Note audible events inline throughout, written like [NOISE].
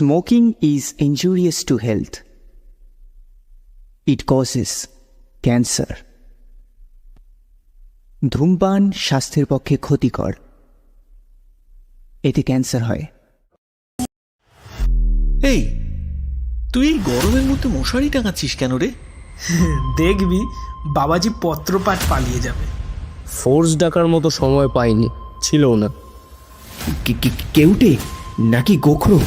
Smoking is injurious to health. It causes cancer. ধূমপান স্বাস্থ্যের পক্ষে ক্ষতিকর। এতে ক্যান্সার হয়। এই তুই এই গরমের মধ্যে মশারি টাঙাচ্ছিস কেন রে? দেখবি বাবাজি পত্রপাঠ পালিয়ে যাবে। ফোর্স ডাকার মতো সময় পাইনি ছিল না। কে- কে- কেউটে? নাকি গোখরো?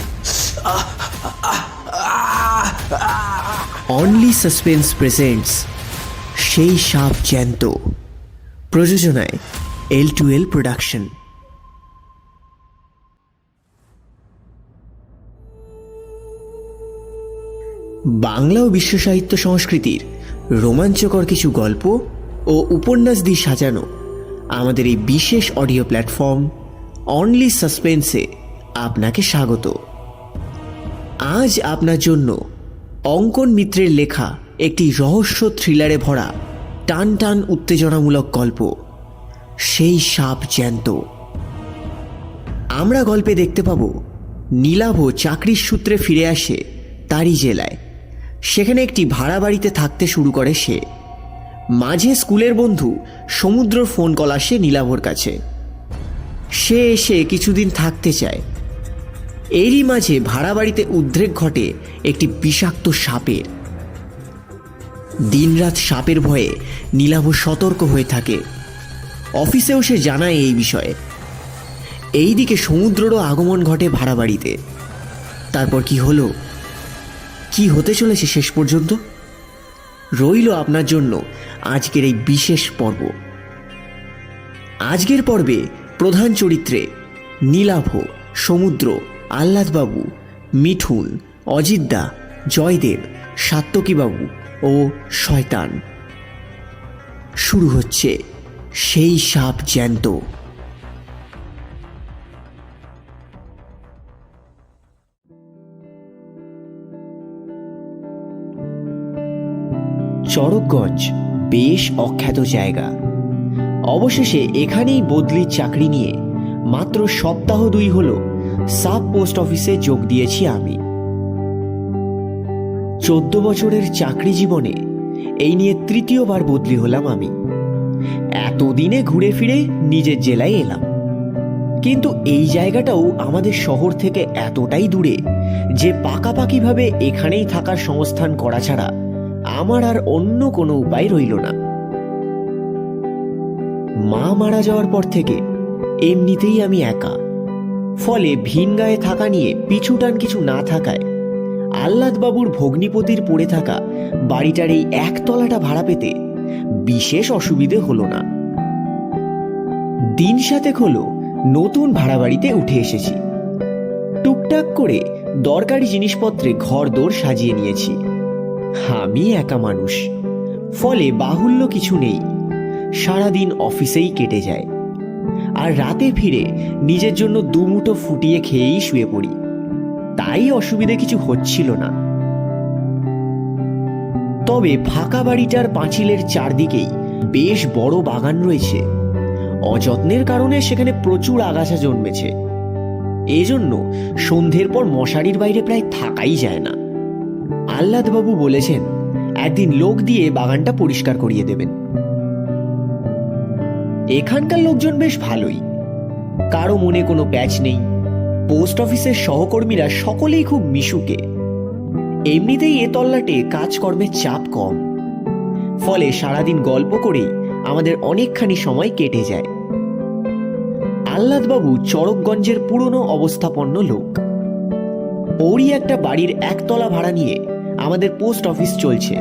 অনলি সাসপেন্স প্রেজেন্টস সেই সাপ জ্যান্ত। প্রযোজনায় L two L production Bangla ও বিশ্ব সাহিত্য সংস্কৃতির রোমাঞ্চকর কিছু গল্প ও উপন্যাস দিয়ে সাজানো আমাদের এই বিশেষ অডিও প্ল্যাটফর্ম অনলি সাসপেন্সে আপনাকে স্বাগত। আজ আপনার জন্য অঙ্কন মিত্রের লেখা একটি রহস্য থ্রিলারে ভরা টান টান উত্তেজনামূলক গল্প, সেই সাপ জ্যান্ত। আমরা গল্পে দেখতে পাব, নীলাভ চাকরির সূত্রে ফিরে আসে তারই জেলায়। সেখানে একটি ভাড়া বাড়িতে থাকতে শুরু করে সে। মাঝে স্কুলের বন্ধু সমুদ্র ফোন কল আসে নীলাভর কাছে। সে এসে কিছুদিন থাকতে চায়। এরই মাঝে ভাড়া বাড়িতে উদ্রেক ঘটে একটি বিষাক্ত সাপের। দিনরাত সাপের ভয়ে নীলাভ সতর্ক হয়ে থাকে। অফিসেও সে জানায় এই বিষয়ে। এইদিকে সমুদ্রেরও আগমন ঘটে ভাড়া বাড়িতে তারপর কি হলো? কি হতে চলেছে শেষ পর্যন্ত? রইল আপনার জন্য আজকের এই বিশেষ পর্ব। আজকের পর্বে প্রধান চরিত্রে নীলাভ সমুদ্র। আহ্লাদবাবু, মিঠুন, অজিতদা, জয়দেব, সাত্তকীবাবু ও শয়তান। শুরু হচ্ছে সেই সাপ জ্যান্ত। চড়কগঞ্জ বেশ অখ্যাত জায়গা। অবশেষে এখানেই বদলির চাকরি নিয়ে মাত্র সপ্তাহ দুই হলো সাব পোস্ট অফিসে যোগ দিয়েছি আমি। চোদ্দ বছরের চাকরি জীবনে এই নিয়ে তৃতীয়বার বদলি হলাম আমি। এতদিনে ঘুরে ফিরে নিজের জেলায় এলাম। কিন্তু এই জায়গাটাও আমাদের শহর থেকে এতটাই দূরে যে পাকাপাকিভাবে এখানেই থাকার সংস্থান করা ছাড়া আমার আর অন্য কোনো উপায় রইল না। মা মারা যাওয়ার পর থেকে এমনিতেই আমি একা। ফলে ভিন গায়ে থাকা নিয়ে পিছুটান কিছু না থাকায় আহ্লাদবাবুর ভগ্নিপতির পড়ে থাকা বাড়িটার এই একতলাটা ভাড়া পেতে বিশেষ অসুবিধে হলো না। দিন সাতেক হলো নতুন ভাড়া বাড়িতে উঠে এসেছি। টুকটাক করে দরকারি জিনিসপত্রে ঘর দোর সাজিয়ে নিয়েছি। আমি একা মানুষ। ফলে বাহুল্য কিছু নেই। সারাদিন অফিসেই কেটে যায়। আর রাতে ফিরে নিজের জন্য দুমুঠো ফুটিয়ে খেয়েই শুয়ে পড়ি। তাই অসুবিধে কিছু হচ্ছিল না। তবে ফাঁকা বাড়িটার পাঁচিলের চারদিকেই বেশ বড় বাগান রয়েছে। অযত্নের কারণে সেখানে প্রচুর আগাছা জন্মেছে। এজন্য সন্ধ্যের পর মশারির বাইরে প্রায় থাকাই যায় না। আহ্লাদবাবু বলেছেন, একদিন লোক দিয়ে বাগানটা পরিষ্কার করিয়ে দেবেন। এখানকার লোকজন বেশ ভালোই। কারও মনে কোনো প্যাচ নেই। পোস্ট অফিসের সহকর্মীরা সকলেই খুব মিশুকে। এমনিতেই এ তল্লাটে কাজকর্মের চাপ কম। ফলে সারাদিন গল্প করেই আমাদের অনেকখানি সময় কেটে যায়। আহ্লাদবাবু চড়কগঞ্জের পুরনো অবস্থাপন্ন লোক। ওরই একটা বাড়ির একতলা ভাড়া নিয়ে আমাদের পোস্ট অফিস চলছে।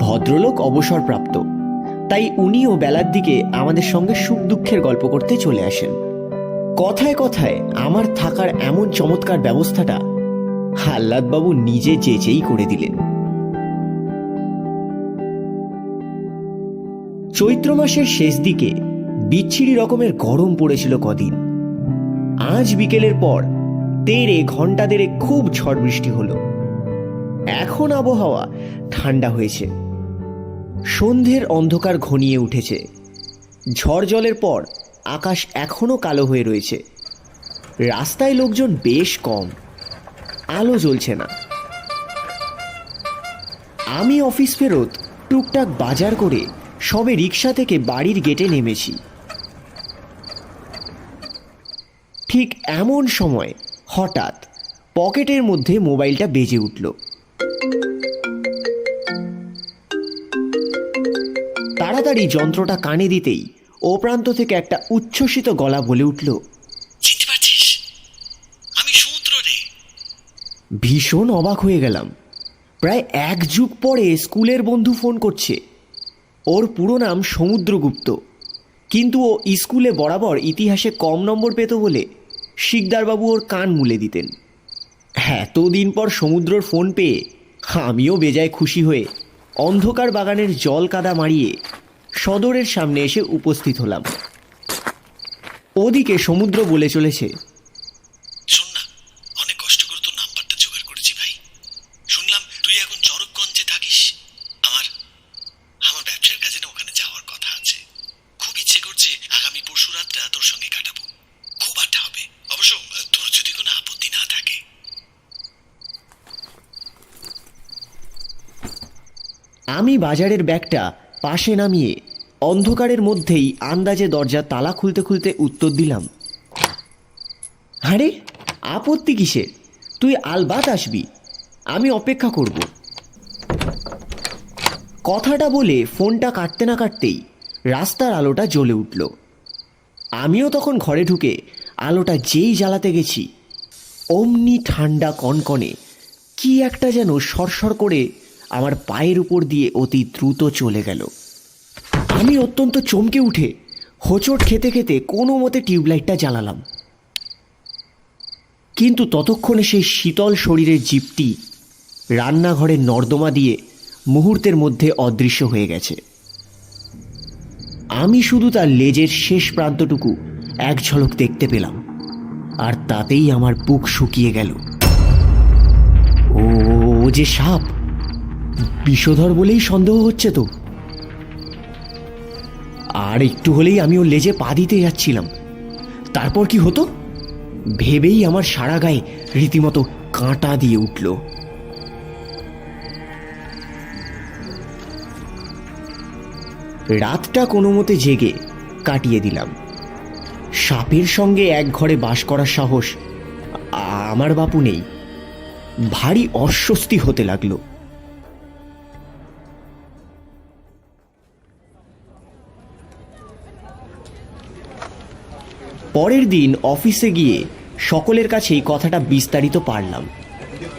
ভদ্রলোক অবসরপ্রাপ্ত। তাই উনিও বেলার দিকে আমাদের সঙ্গে সুখ দুঃখের গল্প করতে চলে আসেন। কথায় কথায় আমার থাকার এমন চমৎকার ব্যবস্থাটা হাল্লাদবাবু নিজে চেঁচেই করে দিলেন। চৈত্র মাসের শেষ দিকে বিচ্ছিরি রকমের গরম পড়েছিল কদিন। আজ বিকেলের পর তেরে ঘণ্টা দেড়ে খুব ঝড় বৃষ্টি হলো। এখন আবহাওয়া ঠান্ডা হয়েছে। সন্ধ্যের অন্ধকার ঘনিয়ে উঠেছে। ঝড় জলের পর আকাশ এখনও কালো হয়ে রয়েছে। রাস্তায় লোকজন বেশ কম। আলো জ্বলছে না। আমি অফিস ফেরত টুকটাক বাজার করে সবে রিক্সা থেকে বাড়ির গেটে নেমেছি। ঠিক এমন সময় হঠাৎ পকেটের মধ্যে মোবাইলটা বেজে উঠল। তাড়াতাড়ি যন্ত্রটা কানে দিতেই ও প্রান্ত থেকে একটা উচ্ছ্বসিত গলা বলে উঠল চিনতে পারছিস? আমি সমুদ্র রে ভীষণ অবাক হয়ে গেলাম। প্রায় এক যুগ পরে স্কুলের বন্ধু ফোন করছে। ওর পুরো নাম সমুদ্রগুপ্ত। কিন্তু ও স্কুলে বরাবর ইতিহাসে কম নম্বর পেত বলে শিকদারবাবু ওর কান মুলে দিতেন। এতদিন পর সমুদ্রর ফোন পেয়ে আমিও বেজায় খুশি হয়ে অন্ধকার বাগানের জল কাদা মারিয়ে সদরের সামনে এসে উপস্থিত হলাম। ওদিকে সমুদ্র বলে চলেছে শোন না অনেক কষ্ট করে তোর নাম্বারটা জোগাড় করেছি ভাই। শুনলাম চরকগঞ্জে থাকিস। আমার আমার ব্যবসার কাজে না ওখানে যাওয়ার কথা খুব ইচ্ছে করছে আগামী পরশু রাতটা তোর সঙ্গে কাটাবো। খুব আড্ডা হবে। অবশ্য তোর যদি কোনো আপত্তি না থাকে। আমি বাজারের ব্যাগটা পাশে নামিয়ে অন্ধকারের মধ্যেই আন্দাজে দরজা তালা খুলতে খুলতে উত্তর দিলাম। আরে, আপত্তি কিসের? তুই আলবাত আসবি। আমি অপেক্ষা করব। কথাটা বলে ফোনটা কাটতে না কাটতেই রাস্তার আলোটা জ্বলে উঠল। আমিও তখন ঘরে ঢুকে আলোটা যেই জ্বালাতে গেছি, অমনি ঠান্ডা কনকনে কি একটা যেন সরসর করে আমার পায়ের উপর দিয়ে অতি দ্রুত চলে গেল। আমি অত্যন্ত চমকে উঠে হোঁচট খেতে খেতে কোনো মতে টিউবলাইটটা জ্বালালাম। কিন্তু ততক্ষণে সেই শীতল শরীরের জিপটি রান্নাঘরের নর্দমা দিয়ে মুহূর্তের মধ্যে অদৃশ্য হয়ে গেছে। আমি শুধু তার লেজের শেষ প্রান্তটুকু এক ঝলক দেখতে পেলাম, আর তাতেই আমার বুক শুকিয়ে গেল। ও যে সাপ! বিষধর বলেই সন্দেহ হচ্ছে তো। আর একটু হলেই আমি ওর লেজে পা দিতে যাচ্ছিলাম। তারপর কি হতো? ভেবেই আমার সারা গায়ে রীতিমতো কাঁটা দিয়ে উঠল। রাতটা কোনো মতে জেগে কাটিয়ে দিলাম। সাপের সঙ্গে এক ঘরে বাস করার সাহস আমার বাপু নেই। ভারী অস্বস্তি হতে লাগল। পরের দিন অফিসে গিয়ে সকলের কাছেই কথাটা বিস্তারিত পারলাম।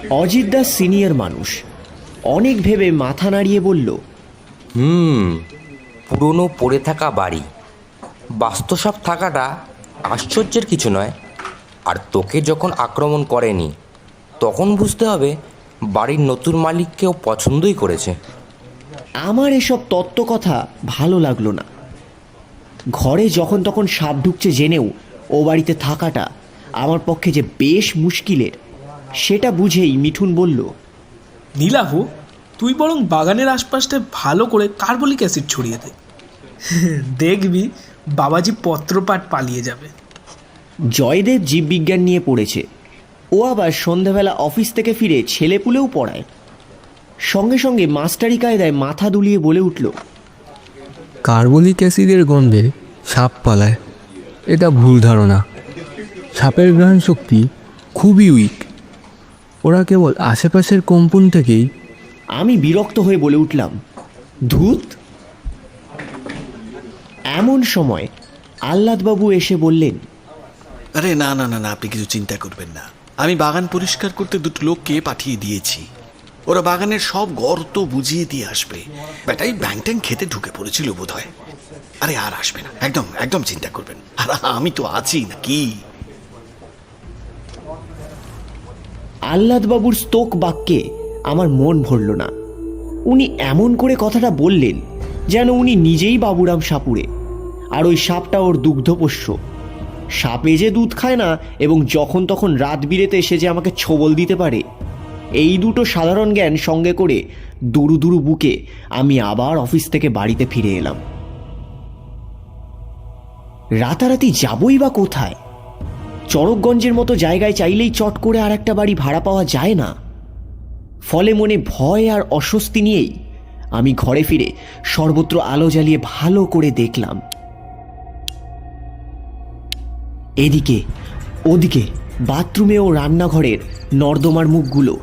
অজিত দাস সিনিয়র মানুষ। অনেক ভেবে মাথা নাড়িয়ে বলল হুম পুরনো পড়ে থাকা বাড়ি। বাস্তুসাপ থাকাটা আশ্চর্যের কিছু নয়। আর তোকে যখন আক্রমণ করেনি তখন বুঝতে হবে বাড়ির নতুন মালিককেও পছন্দই করেছে। আমার এসব তত্ত্ব কথা ভালো লাগল না। ঘরে যখন তখন সাপ ঢুকছে জেনেও ও বাড়িতে থাকাটা আমার পক্ষে যে বেশ মুশকিলের সেটা বুঝেই মিঠুন বলল নীলাভ তুই বরং বাগানের আশপাশটা ভালো করে কার্বলিক অ্যাসিড ছড়িয়ে দে। [LAUGHS] দেখবি বাবাজি পত্রপাঠ পালিয়ে যাবে। জয়দেব জীববিজ্ঞান নিয়ে পড়েছে। ও আবার সন্ধেবেলা অফিস থেকে ফিরে ছেলেপুলেও পড়ায়। সঙ্গে সঙ্গে মাস্টারি কায়দায় মাথা দুলিয়ে বলে উঠল কার্বলিক অ্যাসিডের গন্ধে সাপ পালায়। এটা ভুল ধারণা। সাপের গ্রহণ শক্তি খুবই উইক ওরা কেবল আশেপাশের কম্পন থেকেই আমি বিরক্ত হয়ে বলে উঠলাম ধূত? এমন সময় আহ্লাদবাবু এসে বললেন আরে না না না না আপনি কিছু চিন্তা করবেন না। আমি বাগান পরিষ্কার করতে দুটো লোককে পাঠিয়ে দিয়েছি। ওরা বাগানের সব গর্ত বুঝিয়ে দিয়ে আসবে। ব্যাটাই ব্যাং ট্যাং খেতে ঢুকে পড়েছিল বোধ হয় আরে আর আসবে না। একদম একদম চিন্তা করবেন আর আমি তো আছি নাকি? আহ্লাদবাবুর স্তোক বাক্যে আমার মন ভরল না। উনি এমন করে কথাটা বললেন যেন উনি নিজেই বাবুরাম সাপুরে আর ওই সাপটা ওর দুগ্ধপোষ্য। সাপে যে দুধ খায় না এবং যখন তখন রাত বিরেতে এসে যে আমাকে ছোবল দিতে পারে, এই দুটো সাধারণ জ্ঞান সঙ্গে করে দুরু দুরু বুকে আমি আবার অফিস থেকে বাড়িতে ফিরে এলাম। রাতারাতি যাবই বা কোথায়? চড়কগঞ্জের মতো জায়গায় চাইলেই চট করে আর একটা বাড়ি ভাড়া পাওয়া যায় না। ফলে মনে ভয় আর অস্বস্তি নিয়েই আমি ঘরে ফিরে সর্বত্র আলো জ্বালিয়ে ভালো করে দেখলাম। এদিকে, ওদিকে বাথরুমে ও রান্নাঘরের নর্দমার মুখগুলো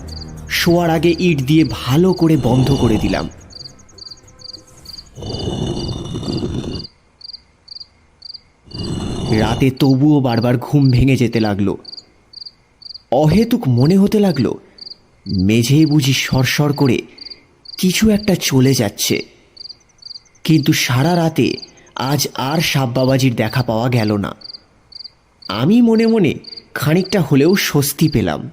শোয়ার আগে ইট দিয়ে ভালো করে বন্ধ করে দিলাম। রাতে তবুও বারবার ঘুম ভেঙে যেতে লাগল। অহেতুক মনে হতে লাগল মেঝেই বুঝি সরসর করে কিছু একটা চলে যাচ্ছে। কিন্তু সারা রাতে আজ আর সাপ বাবাজির দেখা পাওয়া গেল না। আমি মনে মনে খানিকটা হলেও স্বস্তি পেলাম।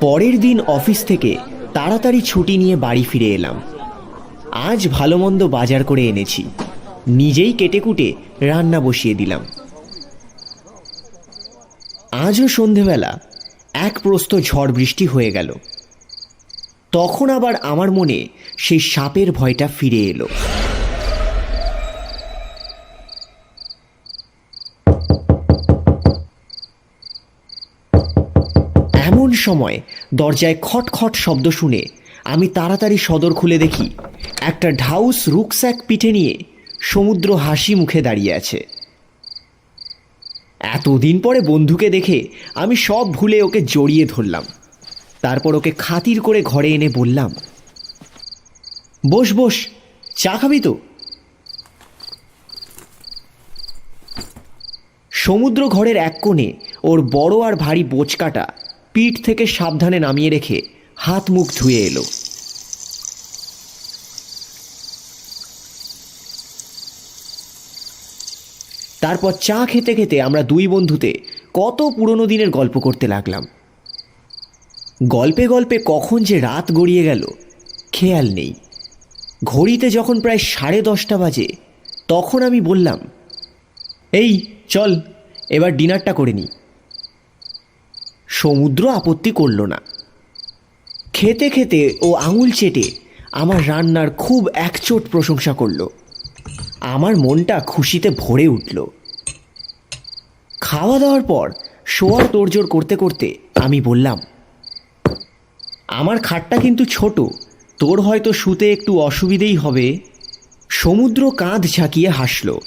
পরের দিন অফিস থেকে তাড়াতাড়ি ছুটি নিয়ে বাড়ি ফিরে এলাম। আজ ভালো মন্দ বাজার করে এনেছি। নিজেই কেটে কুটে রান্না বসিয়ে দিলাম। আজও সন্ধেবেলা, এক প্রস্ত ঝড় বৃষ্টি হয়ে গেল। তখন আবার আমার মনে সেই সাপের ভয়টা ফিরে এলো। এমন সময় দরজায় খটখট শব্দ শুনে আমি তাড়াতাড়ি সদর খুলে দেখি একটা ঢাউস রুকস্যাক পিঠে নিয়ে সমুদ্র হাসি মুখে দাঁড়িয়ে আছে। এতদিন পরে বন্ধুকে দেখে আমি সব ভুলে ওকে জড়িয়ে ধরলাম। তারপর ওকে খাতির করে ঘরে এনে বললাম, বস বস, চা খাবি তো? সমুদ্র ঘরের এক কোণে ওর বড় আর ভারী বোচকাটা পিঠ থেকে সাবধানে নামিয়ে রেখে হাত মুখ ধুয়ে এলো। তারপর চা খেতে খেতে আমরা দুই বন্ধুতে কত পুরনো দিনের গল্প করতে লাগলাম। গল্পে গল্পে কখন যে রাত গড়িয়ে গেল, খেয়াল নেই। ঘড়িতে যখন প্রায় সাড়ে দশটা বাজে, তখন আমি বললাম, এই, চল, এবার ডিনারটা করে নি সমুদ্র আপত্তি করল না। খেতে খেতে ও আঙুল চেটে আমার রান্নার খুব একচোট প্রশংসা করল। আমার মনটা খুশিতে ভরে উঠল। খাওয়া দাওয়ার পর শোয়ার তোড়জোড় করতে করতে আমি বললাম আমার খাটটা কিন্তু ছোট তোর হয়তো শুতে একটু অসুবিধেই হবে। সমুদ্র কাঁধ ঝাঁকিয়ে হাসলো।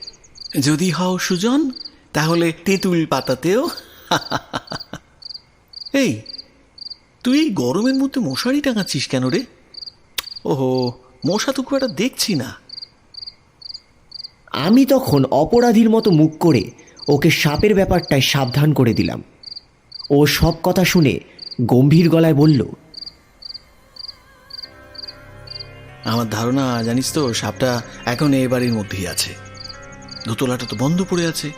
যদি হও সুজন তাহলে তেঁতুল পাতাতেও? [LAUGHS] এই তুই এই গরমের মধ্যে মশারি টাঙাচ্ছিস কেন রে? ওহো মশা তো খুব একটা দেখছি না। আমি তখন অপরাধীর মতো মুখ করে ওকে সাপের ব্যাপারটায় সাবধান করে দিলাম। ও সব কথা শুনে গম্ভীর গলায় বলল আমার ধারণা জানিস তো সাপটা এখন এ বাড়ির মধ্যেই আছে। দোতলাটা তো বন্ধ পড়ে আছে।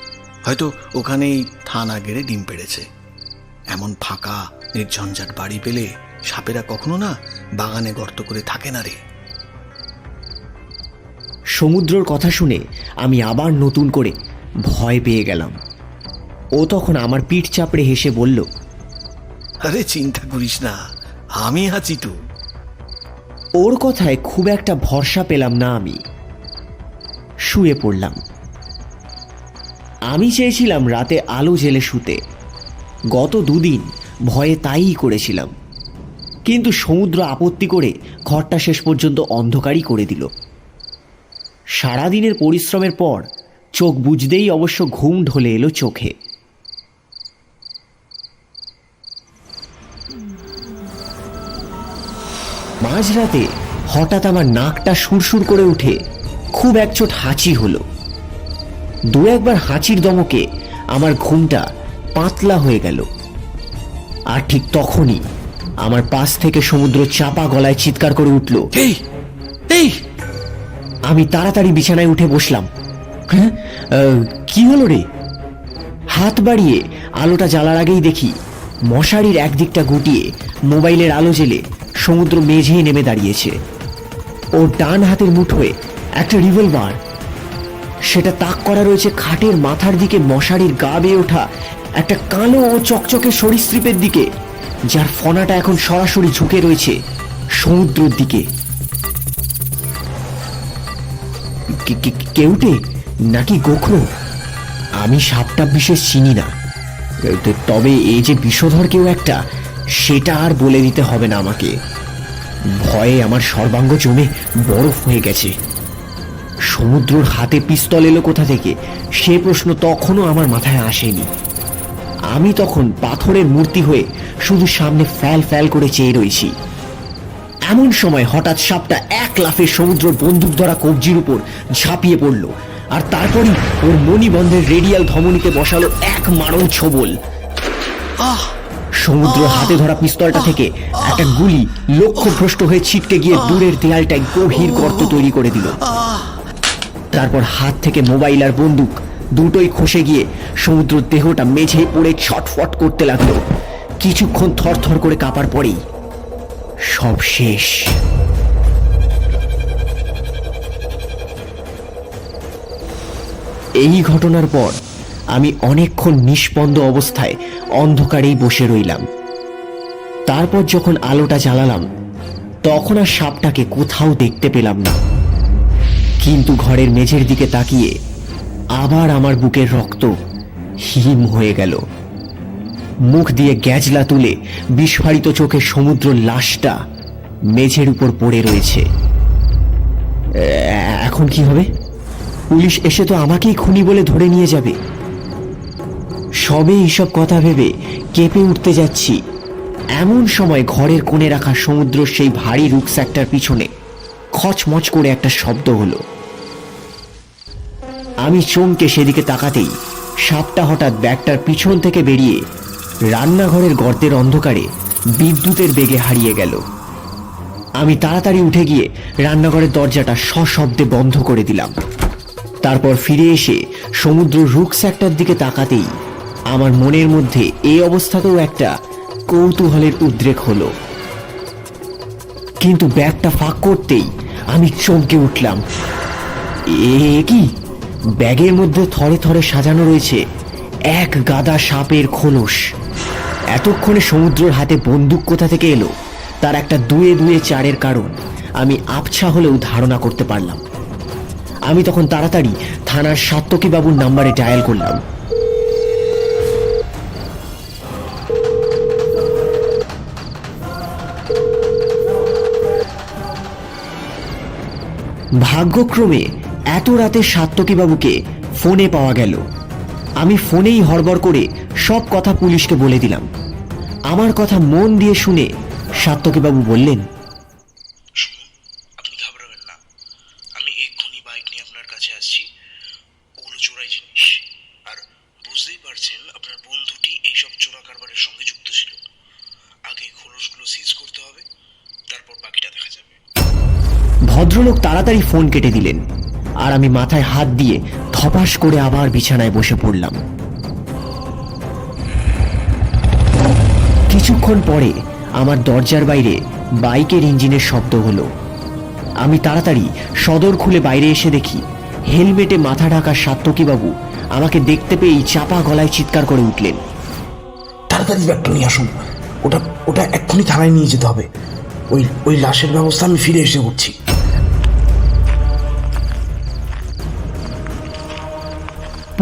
হয়তো ওখানেই থানা গেড়ে ডিম পেড়েছে। এমন ফাঁকা নির্ঝঞ্ঝাট বাড়ি পেলে সাপেরা কখনো না বাগানে গর্ত করে থাকে না রে। সমুদ্রর কথা শুনে আমি আবার নতুন করে ভয় পেয়ে গেলাম। ও তখন আমার পিঠ চাপড়ে হেসে বলল আরে চিন্তা করিস না আমি আছি তো। ওর কথায় খুব একটা ভরসা পেলাম না আমি। শুয়ে পড়লাম। আমি চেয়েছিলাম রাতে আলো জেলে শুতে। গত দুদিন ভয়ে তাইই করেছিলাম। কিন্তু সমুদ্র আপত্তি করে ঘরটা শেষ পর্যন্ত অন্ধকারই করে দিল। সারাদিনের পরিশ্রমের পর চোখ বুঝতেই অবশ্য ঘুম ঢলে এলো চোখে। মাঝরাতে হঠাৎ আমার নাকটা সুরসুর করে উঠে খুব একচোট হাঁচি হলো। দু একবার হাঁচির দমকে আমার ঘুমটা পাতলা হয়ে গেল। আর ঠিক তখনই আমার পাশ থেকে সমুদ্র চাপা গলায় চিৎকার করে উঠল এই এই! আমি তাড়াতাড়ি বিছানায় উঠে বসলাম। হ্যাঁ? কি হলো রে? হাত বাড়িয়ে আলোটা জ্বালার আগেই দেখি মশারির একদিকটা গুটিয়ে মোবাইলের আলো জেলে সমুদ্র মেঝেই নেমে দাঁড়িয়েছে। ওর ডান হাতের মুঠোয় একটা রিভলভার সেটা তাক করা রয়েছে খাটের মাথার দিকে মশারির গা বেয়ে ওঠা একটা কালো ও চকচকে সরীসৃপের দিকে, যার ফনাটা এখন সরাসরি ঝুঁকে রয়েছে সমুদ্রের দিকে। কেউটে? নাকি গোখরো? আমি সাপটা বিশেষ চিনি না। তবে এই যে বিষধর কেউ একটা, সেটা আর বলে দিতে হবে না আমাকে। ভয়ে আমার সর্বাঙ্গ জমে বরফ হয়ে গেছে। সমুদ্রর হাতে পিস্তল এলো কোথা থেকে? সে প্রশ্ন তখনও আমার মাথায় আসেনি। আমি তখন পাথরের মূর্তি হয়ে শুধু সামনে ফ্যাল ফ্যাল করে চেয়ে রয়েছি। এমন সময় হঠাৎ সাপটা এক লাফে সমুদ্র বন্দুক ধরা কবজির উপর ঝাঁপিয়ে পড়ল। আর তারপরই ওর মণিবন্ধের রেডিয়াল ধমনীতে বসালো এক মারণ ছোবল। সমুদ্র হাতে ধরা পিস্তলটা থেকে একটা গুলি লক্ষ্যভ্রষ্ট হয়ে ছিটকে গিয়ে দূরের দেয়ালটায় গভীর গর্ত তৈরি করে দিল। তারপর হাত থেকে মোবাইল আর বন্দুক দুটোই খসে গিয়ে সমুদ্র দেহটা মেঝে পড়ে ছটফট করতে লাগল। কিছুক্ষণ থরথর করে কাঁপার পরেই সব শেষ। এই ঘটনার পর আমি অনেকক্ষণ নিষ্পন্দ অবস্থায় অন্ধকারেই বসে রইলাম। তারপর যখন আলোটা জ্বালালাম, তখন আর সাপটাকে কোথাও দেখতে পেলাম না। কিন্তু ঘরের মেঝের দিকে তাকিয়ে আবার আমার বুকের রক্ত হিম হয়ে গেল। মুখ দিয়ে গ্যাজলা তুলে বিস্ফারিত চোখে সমুদ্র লাশটা মেঝের উপর পড়ে রয়েছে। এখন কি হবে? পুলিশ এসে তো আমাকেই খুনি বলে ধরে নিয়ে যাবে। সবে এইসব কথা ভেবে কেঁপে উঠতে যাচ্ছি। এমন সময় ঘরের কোণে রাখা সমুদ্র সেই ভারী রুকস্যাকটার পিছনে খচমচ করে একটা শব্দ হলো। আমি চমকে সেদিকে তাকাতেই সাপটা হঠাৎ ব্যাগটার পিছন থেকে বেরিয়ে রান্নাঘরের গর্তের অন্ধকারে বিদ্যুতের বেগে হারিয়ে গেল। আমি তাড়াতাড়ি উঠে গিয়ে রান্নাঘরের দরজাটা সশব্দে বন্ধ করে দিলাম। তারপর ফিরে এসে সমুদ্র রুকস্যাকটার দিকে তাকাতেই আমার মনের মধ্যে এই অবস্থাতেও একটা কৌতূহলের উদ্রেক হলো। কিন্তু ব্যাগটা ফাঁক করতেই আমি চমকে উঠলাম। এ কি? ব্যাগের মধ্যে থরে থরে সাজানো রয়েছে এক গাদা সাপের খোলস। এতক্ষণে সমুদ্রের হাতে বন্দুক কোথা থেকে এলো, তার একটা দুয়ে দুয়ে চারের কারণ আমি আবছা হলেও ধারণা করতে পারলাম। আমি তখন তাড়াতাড়ি থানার বাবুর নাম্বারে ডায়াল করলাম। ভাগ্যক্রমে এত রাতে বাবুকে ফোনে পাওয়া গেল। আমি ফোনেই হড়বড় করে সব কথা পুলিশকে বলে দিলাম। আমার কথা মন দিয়ে শুনে বাবু বললেন শুনুন আপনি ঘাবড়াবেন না আমি এক্ষুনি বাইক নিয়ে আপনার কাছে আসছি ওগুলো চোরাই জিনিস আর বুঝতেই পারছেন আপনার বন্ধুটি এইসব চোরা কারবারের সঙ্গে যুক্ত ছিল আগে খোলসগুলো সিজ করতে হবে তারপর বাকিটা দেখা যাবে ভদ্রলোক তাড়াতাড়ি ফোন কেটে দিলেন। আর আমি মাথায় হাত দিয়ে ধপাস করে আবার বিছানায় বসে পড়লাম। কিছুক্ষণ পরে আমার দরজার বাইরে বাইকের ইঞ্জিনের শব্দ হলো। আমি তাড়াতাড়ি সদর খুলে বাইরে এসে দেখি, হেলমেটে মাথা ঢাকা সাত্তকীবাবু আমাকে দেখতে পেয়েই চাপা গলায় চিৎকার করে উঠলেন। তাড়াতাড়ি ব্যাগটা নিয়ে আসুন। ওটা ওটা এক্ষুনি থানায় নিয়ে যেতে হবে। ওই ওই লাশের ব্যবস্থা আমি ফিরে এসে করছি।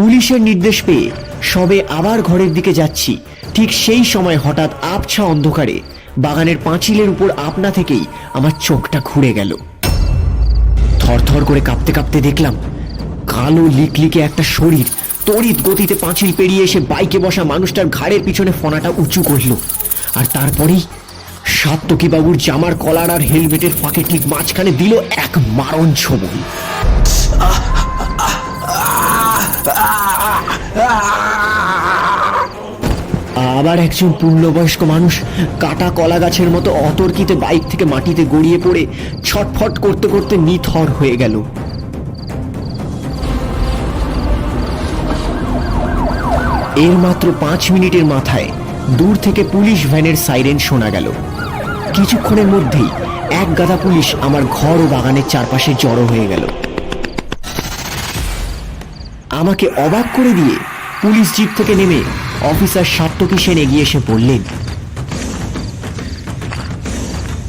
পুলিশের নির্দেশ পেয়ে সবে আবার ঘরের দিকে যাচ্ছি। ঠিক সেই সময় হঠাৎ আবছা অন্ধকারে বাগানের পাঁচিলের উপর আপনা থেকেই আমার চোখটা ঘুরে গেল। থরথর করে কাঁপতে কাঁপতে দেখলাম, কালো লিকলিকে একটা শরীর তড়িৎ গতিতে পাঁচিল পেরিয়ে এসে বাইকে বসা মানুষটার ঘাড়ের পিছনে ফোনাটা উঁচু করল। আর তারপরেই সাত্তকী বাবুর জামার কলার আর হেলমেটের ফাঁকে ঠিক মাঝখানে দিল এক মারণ ছবল। আবার একজন পূর্ণবয়স্ক মানুষ কাটা কলা গাছের মতো অতর্কিতে বাইক থেকে মাটিতে গড়িয়ে পড়ে ছটফট করতে করতে নিথর হয়ে গেল। এর মাত্র পাঁচ মিনিটের মাথায় দূর থেকে পুলিশ ভ্যানের সাইরেন শোনা গেল। কিছুক্ষণের মধ্যেই এক গাদা পুলিশ আমার ঘর ও বাগানের চারপাশে জড়ো হয়ে গেল। আমাকে অবাক করে দিয়ে পুলিশ জিপ থেকে নেমে অফিসার সাত্তকী সেন এগিয়ে এসে বললেন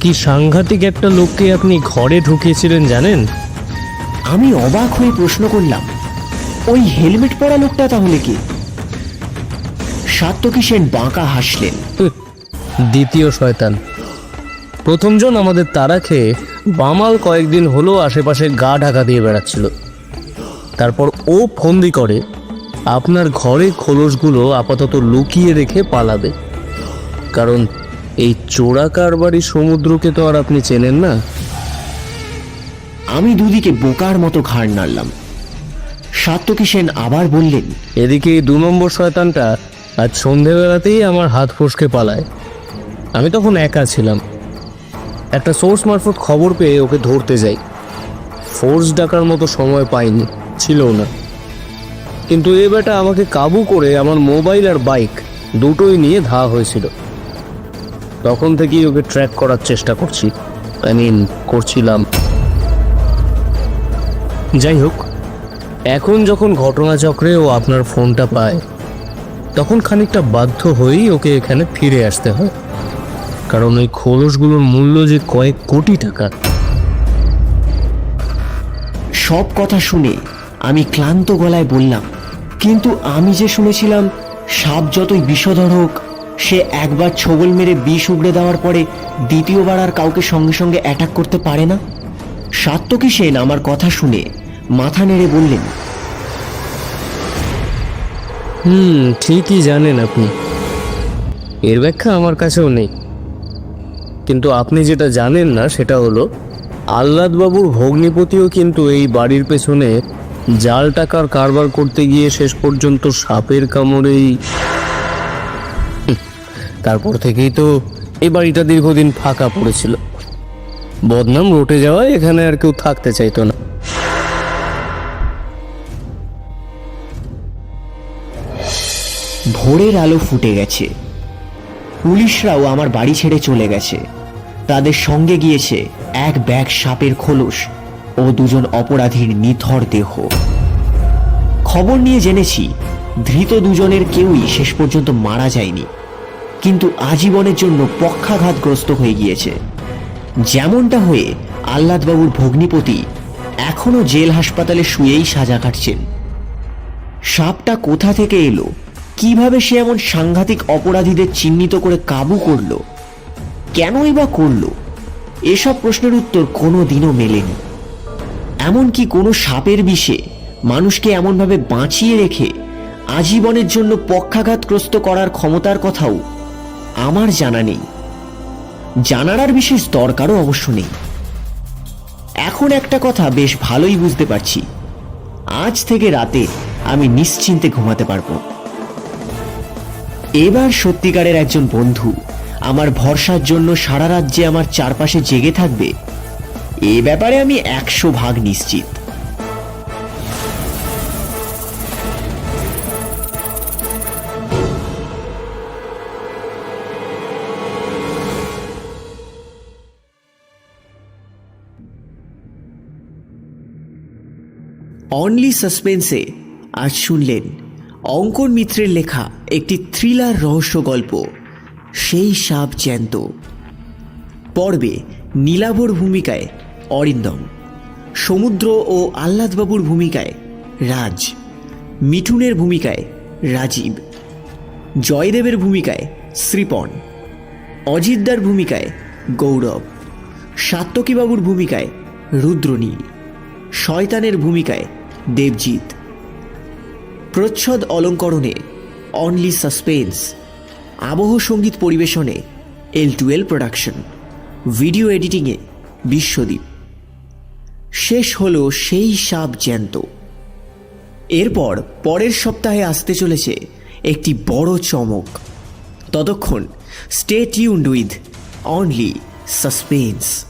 কি সাংঘাতিক একটা লোককে আপনি ঘরে ঢুকিয়েছিলেন জানেন? আমি অবাক হয়ে প্রশ্ন করলাম ওই হেলমেট পরা লোকটা তাহলে কি? সাত্যকী সেন বাঁকা হাসলেন দ্বিতীয় শয়তান প্রথমজন আমাদের তারা খেয়ে বামাল কয়েকদিন হলো আশেপাশে গা ঢাকা দিয়ে বেড়াচ্ছিল। তারপর ও ফন্দি করে আপনার ঘরে খোলসগুলো আপাতত লুকিয়ে রেখে পালাবে। কারণ এই চোরা কারবারি সমুদ্রকে তো আর আপনি চেনেন না। আমি দুদিকে বোকার মতো ঘাড় নাড়লাম। সাত্যকী সেন আবার বললেন এদিকে এই দু নম্বর শয়তানটা আজ সন্ধেবেলাতেই আমার হাত ফসকে পালায়। আমি তখন একা ছিলাম। একটা সোর্স মারফত খবর পেয়ে ওকে ধরতে যাই। ফোর্স ডাকার মতো সময় পাইনি। ছিল না। কিন্তু এ বেটা আমাকে কাবু করে আমার মোবাইল আর বাইক দুটোই নিয়ে ধা হয়েছিল। তখন থেকেই ওকে ট্র্যাক করার চেষ্টা করছি। আই মিন করছিলাম। যাই হোক, এখন যখন ঘটনাচক্রে ও আপনার ফোনটা পায়, তখন খানিকটা বাধ্য হয়েই ওকে এখানে ফিরে আসতে হয়। কারণ ওই খোলসগুলোর মূল্য যে কয়েক কোটি টাকা। সব কথা শুনে আমি ক্লান্ত গলায় বললাম, কিন্তু আমি যে শুনেছিলাম, সাপ যতই বিষধর হোক, সে একবার ছবল মেরে বিষ উগড়ে দেওয়ার পরে দ্বিতীয়বার আর কাউকে সঙ্গে সঙ্গে অ্যাটাক করতে পারে না? সাত্যকী সেন আমার কথা শুনে মাথা নেড়ে বললেন, হুম, ঠিকই জানেন আপনি। এর ব্যাখ্যা আমার কাছেও নেই। কিন্তু আপনি যেটা জানেন না, সেটা হলো, আহ্লাদবাবুর ভগ্নিপতিও কিন্তু এই বাড়ির পেছনে জাল টাকার কারবার করতে গিয়ে শেষ পর্যন্ত সাপের কামড়েই। তারপর থেকেই তো এই বাড়িটা দীর্ঘদিন ফাঁকা পড়েছিল। বদনাম রটে যাওয়ায় এখানে আর কেউ থাকতে চাইতো না। ভোরের আলো ফুটে গেছে। পুলিশরাও আমার বাড়ি ছেড়ে চলে গেছে। তাদের সঙ্গে গিয়েছে এক ব্যাগ সাপের খোলস। ও দুজন অপরাধীর নিথর দেহ। খবর নিয়ে জেনেছি, ধৃত দুজনের কেউই শেষ পর্যন্ত মারা যায়নি, কিন্তু আজীবনের জন্য পক্ষাঘাতগ্রস্ত হয়ে গিয়েছে। যেমনটা হয়ে আহ্লাদবাবুর ভগ্নিপতি এখনও জেল হাসপাতালে শুয়েই সাজা কাটছেন। সাপটা কোথা থেকে এলো? কীভাবে সে এমন সাংঘাতিক অপরাধীদের চিহ্নিত করে কাবু করল? কেনই বা করল? এসব প্রশ্নের উত্তর কোনো দিনও মেলেনি। এমনকি কোনো সাপের বিষে মানুষকে এমনভাবে বাঁচিয়ে রেখে আজীবনের জন্য পক্ষাঘাতগ্রস্ত করার ক্ষমতার কথাও আমার জানা নেই। জানার আর বিশেষ দরকারও অবশ্য নেই। এখন একটা কথা বেশ ভালোই বুঝতে পারছি। আজ থেকে রাতে আমি নিশ্চিন্তে ঘুমাতে পারব। এবার সত্যিকারের একজন বন্ধু আমার ভরসার জন্য সারা রাজ্যে আমার চারপাশে জেগে থাকবে এ ব্যাপারে আমি একশো ভাগ নিশ্চিত। অনলি সাসপেন্সে আজ শুনলেন অঙ্কন মিত্রের লেখা একটি থ্রিলার রহস্য গল্প, সেই সাপ জ্যান্ত। পর্বে নীলাভর ভূমিকায় অরিন্দম। সমুদ্র ও আহ্লাদবাবুর ভূমিকায় রাজ। মিঠুনের ভূমিকায় রাজীব। জয়দেবের ভূমিকায় শ্রীপন। অজিতদার ভূমিকায় গৌরব। সাত্যকীবাবুর ভূমিকায় রুদ্রনীল শয়তানের ভূমিকায় দেবজিৎ। প্রচ্ছদ অলঙ্করণে অনলি সাসপেন্স। আবহ সংগীত পরিবেশনে এল টুয়েল প্রোডাকশন। ভিডিও এডিটিংয়ে বিশ্বদীপ। শেষ হল সেই সাপ জ্যান্ত। এরপর পরের সপ্তাহে আসতে চলেছে একটি বড় চমক। ততক্ষণ stay tuned with only suspense